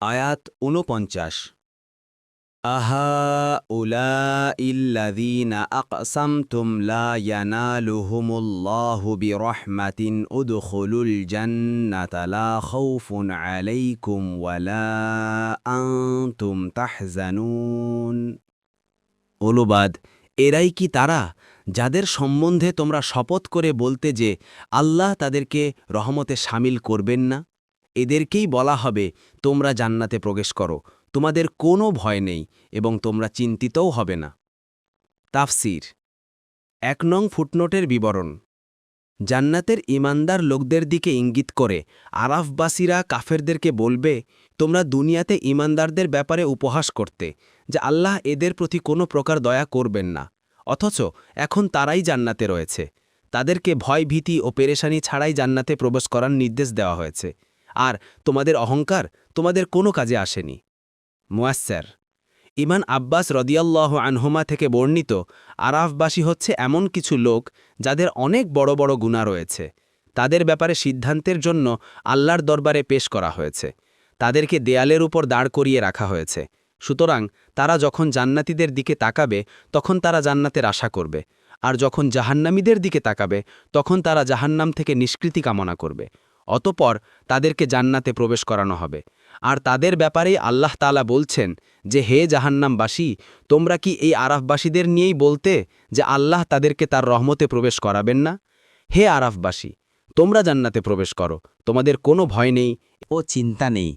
আয়াত ঊনপঞ্চাশ। আহা উলা ইল্লাযীনা আকসামতুম লা ইয়ানালুহুমুল্লাহু বিরহমাতিন উদখুলুল জান্নাতা লা খাউফুন আলাইকুম ওয়ালা আনতুম তাহজানুন। অনুবাদ এরাই কি তারা যাদের সম্বন্ধে তোমরা শপথ করে বলতে যে আল্লাহ তাদেরকে রহমতে সামিল করবেন না? এদেরকেই বলা হবে, তোমরা জান্নাতে প্রবেশ করো। তোমাদের কোনো ভয় নেই এবং তোমরা চিন্তিতও হবে না। তাফসির। এক নং ফুটনোটের বিবরণ। জান্নাতের ইমানদার লোকদের দিকে ইঙ্গিত করে, আরাফবাসীরা কাফেরদেরকে বলবে, তোমরা দুনিয়াতে ইমানদারদের ব্যাপারে উপহাস করতে, যে আল্লাহ এদের প্রতি কোনো প্রকার দয়া করবেন না। অথচ এখন তারাই জান্নাতে রয়েছে। তাদেরকে ভয়, ভীতি ও পেরেশানি ছাড়াই জান্নাতে প্রবেশ করার নির্দেশ দেওয়া হয়েছে। আর তোমাদের অহংকার তোমাদের কোনো কাজে আসেনি। মুয়াস্যার ইমান আব্বাস রদিয়াল্লাহ আনহুমা থেকে বর্ণিত, আরাফবাসী হচ্ছে এমন কিছু লোক যাদের অনেক বড় বড় গুণা রয়েছে। তাদের ব্যাপারে সিদ্ধান্তের জন্য আল্লাহর দরবারে পেশ করা হয়েছে। তাদেরকে দেয়ালের উপর দাঁড় করিয়ে রাখা হয়েছে। সুতরাং তারা যখন জান্নাতীদের দিকে তাকাবে, তখন তারা জান্নাতের আশা করবে। আর যখন জাহান্নামীদের দিকে তাকাবে, তখন তারা জাহান্নাম থেকে নিষ্কৃতি কামনা করবে। অতপর তাদেরকে জান্নাতে প্রবেশ করানো হবে। আর তাদের ব্যাপারেই আল্লাহ তালা বলছেন যে, হে জাহান্নামবাসী, তোমরা কি এই আরাফবাসীদের নিয়েই বলতে যে, আল্লাহ তাদেরকে তার রহমতে প্রবেশ করাবেন না? হে আরাফবাসী, তোমরা জান্নাতে প্রবেশ করো, তোমাদের কোনো ভয় নেই ও চিন্তা নেই।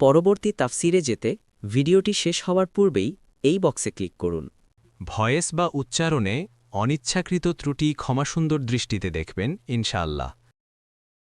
পরবর্তী তাফসিরে যেতে ভিডিওটি শেষ হওয়ার পূর্বেই এই বক্সে ক্লিক করুন। ভয়েস বা উচ্চারণে অনিচ্ছাকৃত ত্রুটি ক্ষমাসুন্দর দৃষ্টিতে দেখবেন, ইনশাআল্লাহ।